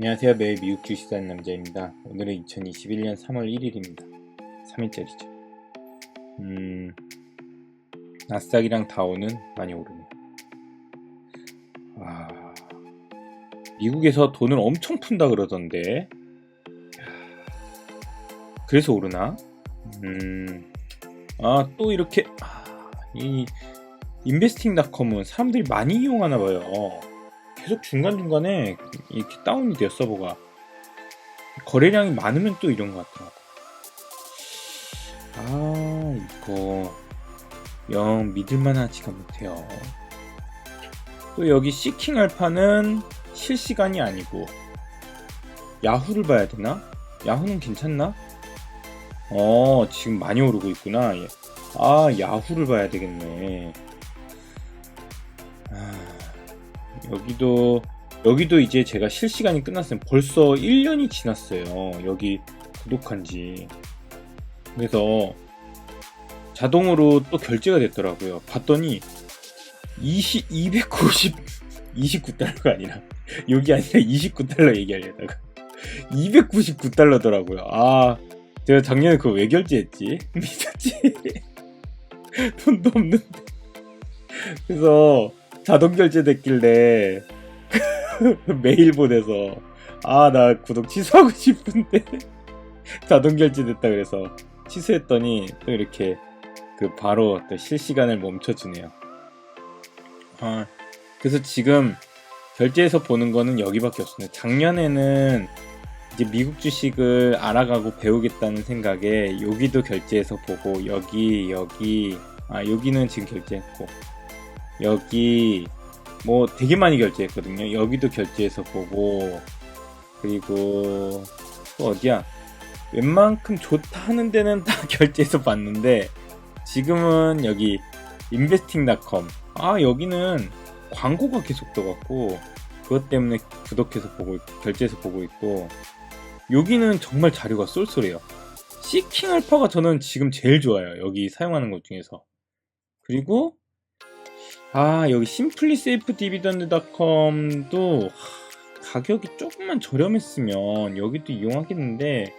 안녕하세요. 매일 미국 주식 사는 남자입니다. 오늘은 2021년 3월 1일입니다. 3일짜리죠. 음, 나스닥이랑 다우는 많이 오르네요. 아, 미국에서 돈을 엄청 푼다 그러던데. 그래서 오르나? 음, 아, 또 이렇게, 아, 이, 인베스팅닷컴은 사람들이 많이 이용하나 봐요. 계속 중간중간에 이렇게 다운이 돼요, 서버가. 거래량이 많으면 또 이런 것 같더라고. 아, 이거, 영 믿을만 하지가 못해요. 또 여기 시킹 알파는 실시간이 아니고, 야후를 봐야 되나? 야후는 괜찮나? 어, 지금 많이 오르고 있구나. 예. 아, 야후를 봐야 되겠네. 여기도, 여기도 이제 제가 실시간이 끝났어요. 벌써 1년이 지났어요. 여기 구독한 지. 그래서 자동으로 또 결제가 됐더라고요. 봤더니 20, 290, 29달러가 아니라, 여기 아니라 29달러 얘기하려다가 299달러더라고요. 아, 제가 작년에 그거 왜 결제했지? 미쳤지? 돈도 없는데. 그래서 자동 결제됐길래 메일 보내서 아 나 구독 취소하고 싶은데 자동 결제됐다 그래서 취소했더니 또 이렇게 그 바로 또 실시간을 멈춰주네요. 아 그래서 지금 결제해서 보는 거는 여기밖에 없습니다. 작년에는 이제 미국 주식을 알아가고 배우겠다는 생각에 여기도 결제해서 보고 여기 여기 아 여기는 지금 결제했고 여기 뭐 되게 많이 결제했거든요. 여기도 결제해서 보고 그리고 또 어디야? 웬만큼 좋다 하는 데는 다 결제해서 봤는데 지금은 여기 investing.com 아 여기는 광고가 계속 떠갖고 그것 때문에 구독해서 보고 있고 결제해서 보고 있고 여기는 정말 자료가 쏠쏠해요. 시킹 알파가 저는 지금 제일 좋아요. 여기 사용하는 것 중에서. 그리고 아 여기 심플리 세이프 디비던드닷컴도 가격이 조금만 저렴했으면 여기도 이용하겠는데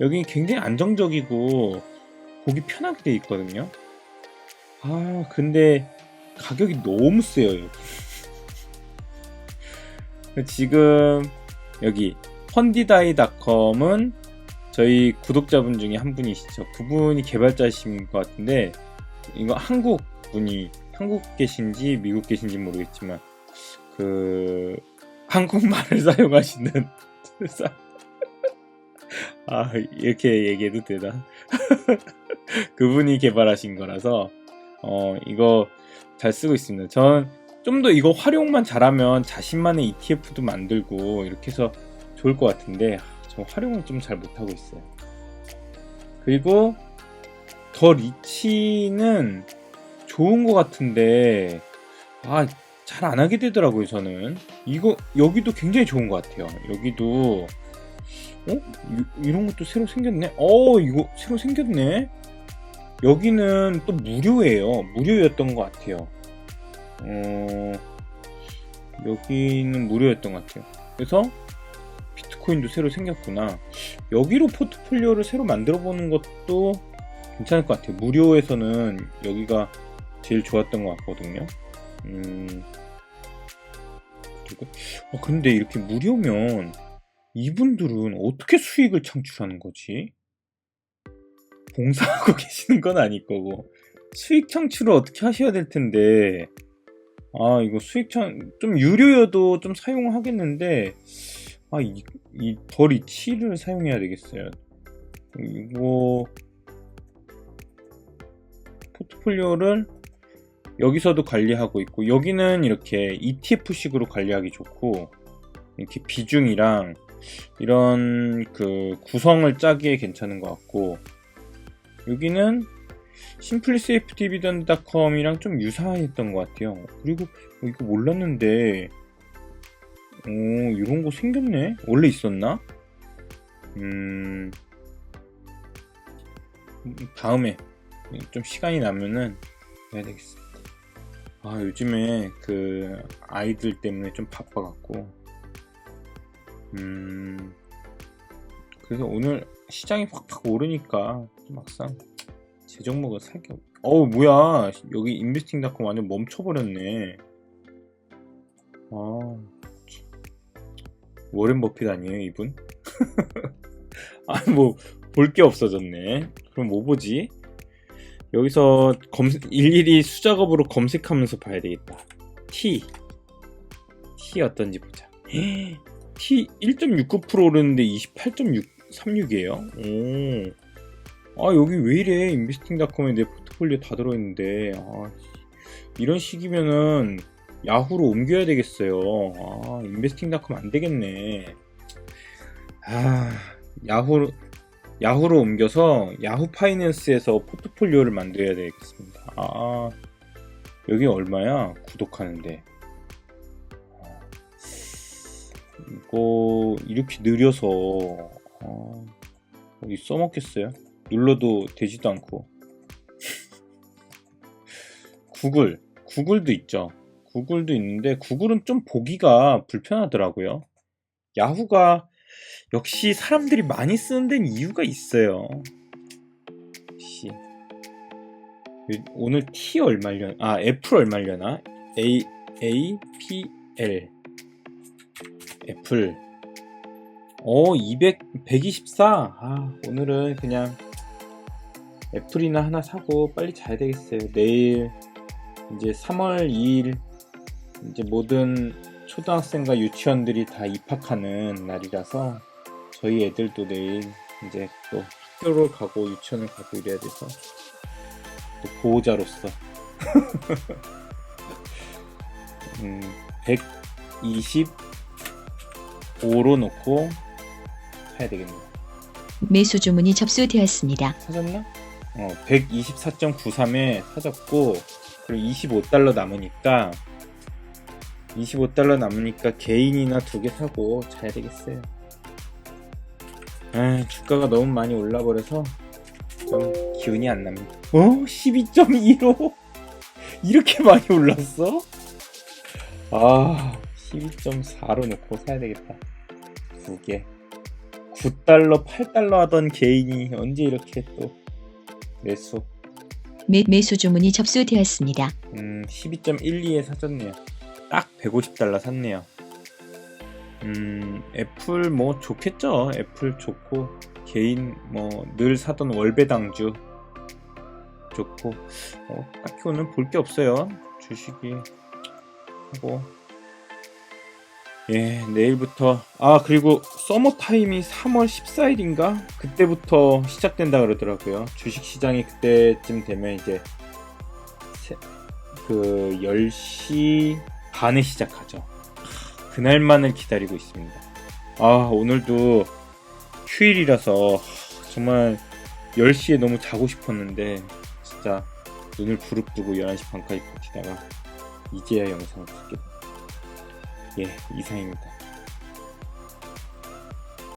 여기 굉장히 안정적이고 보기 편하게 돼 있거든요. 아 근데 가격이 너무 세요. 여기. 지금 여기 펀디다이닷컴은 저희 구독자분 중에 한 분이시죠. 그분이 개발자이신 것 같은데 이거 한국 분이 한국 계신지 미국 계신지 모르겠지만 그 한국말을 사용하시는 아 이렇게 얘기해도 되나? 그분이 개발하신 거라서 어 이거 잘 쓰고 있습니다. 전 좀 더 이거 활용만 잘하면 자신만의 ETF도 만들고 이렇게 해서 좋을 것 같은데 저 활용을 좀 잘 못하고 있어요. 그리고 더 리치는 좋은 것 같은데 아 잘 안 하게 되더라고요 저는. 이거 여기도 굉장히 좋은 것 같아요. 여기도 어? 이, 런 것도 새로 생겼네? 어 이거 새로 생겼네? 여기는 또 무료예요. 무료였던 것 같아요. 어 여기는 무료였던 것 같아요. 그래서 비트코인도 새로 생겼구나. 여기로 포트폴리오를 새로 만들어 보는 것도 괜찮을 것 같아요. 무료에서는 여기가 제일 좋았던 것 같거든요. 음, 그리고, 어, 근데 이렇게 무료면 이분들은 어떻게 수익을 창출하는 거지? 봉사하고 계시는 건 아닐 거고, 수익 창출을 어떻게 하셔야 될 텐데, 아, 이거 수익 창, 좀 유료여도 좀 사용하겠는데, 아, 이, 이 덜이 7을 사용해야 되겠어요. 이거, 포트폴리오를 여기서도 관리하고 있고 여기는 이렇게 ETF식으로 관리하기 좋고 이렇게 비중이랑 이런 그 구성을 짜기에 괜찮은 것 같고 여기는 심플리세이프디비던드닷컴이랑 좀 유사했던 것 같아요. 그리고 어, 이거 몰랐는데 오 이런 거 생겼네. 원래 있었나? 음 다음에 좀 시간이 나면은 해야 되겠어. 아, 요즘에 그 아이들 때문에 좀 바빠갖고 음. 그래서 오늘 시장이 확확 오르니까 막상 제 종목은 살게. 없- 어우 뭐야 여기 인베스팅닷컴 완전 멈춰버렸네. 아 참. 워렌 버핏 아니에요 이분? 아 뭐 볼 게 없어졌네. 그럼 뭐 보지? 여기서 검색 일일이 수작업으로 검색하면서 봐야 되겠다. T T 어떤지 보자. T 1.69% 오르는데 28.36이에요. 오. 아 여기 왜 이래? 인베스팅닷컴에 내 포트폴리오 다 들어있는데 아, 이런 식이면은 야후로 옮겨야 되겠어요. 아 인베스팅닷컴 안 되겠네. 아 야후 야후로 옮겨서 야후 파이낸스에서 포트폴리오를 만들어야 되겠습니다. 아 여기 얼마야? 구독하는데. 아, 이거 이렇게 느려서 아, 어디 써먹겠어요? 눌러도 되지도 않고 구글 구글도 있죠 구글도 있는데 구글은 좀 보기가 불편하더라고요 야후가 역시 사람들이 많이 쓰는 데는 이유가 있어요. 역시 요- 오늘 T 얼마려나 아 애플 얼마려나? A A P L. 애플 어, 200, 124. 아, 오늘은 그냥 애플이나 하나 사고 빨리 자야 되겠어요. 내일 이제 3월 2일 이제 모든 초등학생과 유치원들이 다 입학하는 날이라서 저희 애들도 내일 이제 또 학교를 가고 유치원을 가고 이래야 돼서 또 보호자로서 음, 125로 놓고 해야 되겠네요. 매수 주문이 접수되었습니다. 사졌나? 어, 124.93에 사졌고, 그리고 25달러 남으니까, 25달러 남으니까 개인이나 두 개 사고 자야 되겠어요. 아, 주가가 너무 많이 올라버려서 좀 기운이 안 납니다. 어? 12.15? 이렇게 많이 올랐어? 아, 12.4로 놓고 사야 되겠다. 두 개. 9달러, 8달러 하던 개인이 언제 이렇게 또 매수 매, 매수 주문이 접수되었습니다. 음, 12.12에 사줬네요. 딱 150달러 샀네요. 음, 애플 뭐 좋겠죠. 애플 좋고 개인 뭐 늘 사던 월배당주 좋고 어, 딱히 오늘 볼 게 없어요. 주식이 하고 예 내일부터 아 그리고 서머 타임이 3월 14일인가 그때부터 시작된다 그러더라고요. 주식 시장이 그때쯤 되면 이제 세- 그 10시 반에 시작하죠. 하, 그날만을 기다리고 있습니다. 아, 오늘도 휴일이라서 하, 정말 10시에 너무 자고 싶었는데 진짜 눈을 부릅뜨고 11시 반까지 버티다가 이제야 영상을 찍게 됐 예, 이상입니다.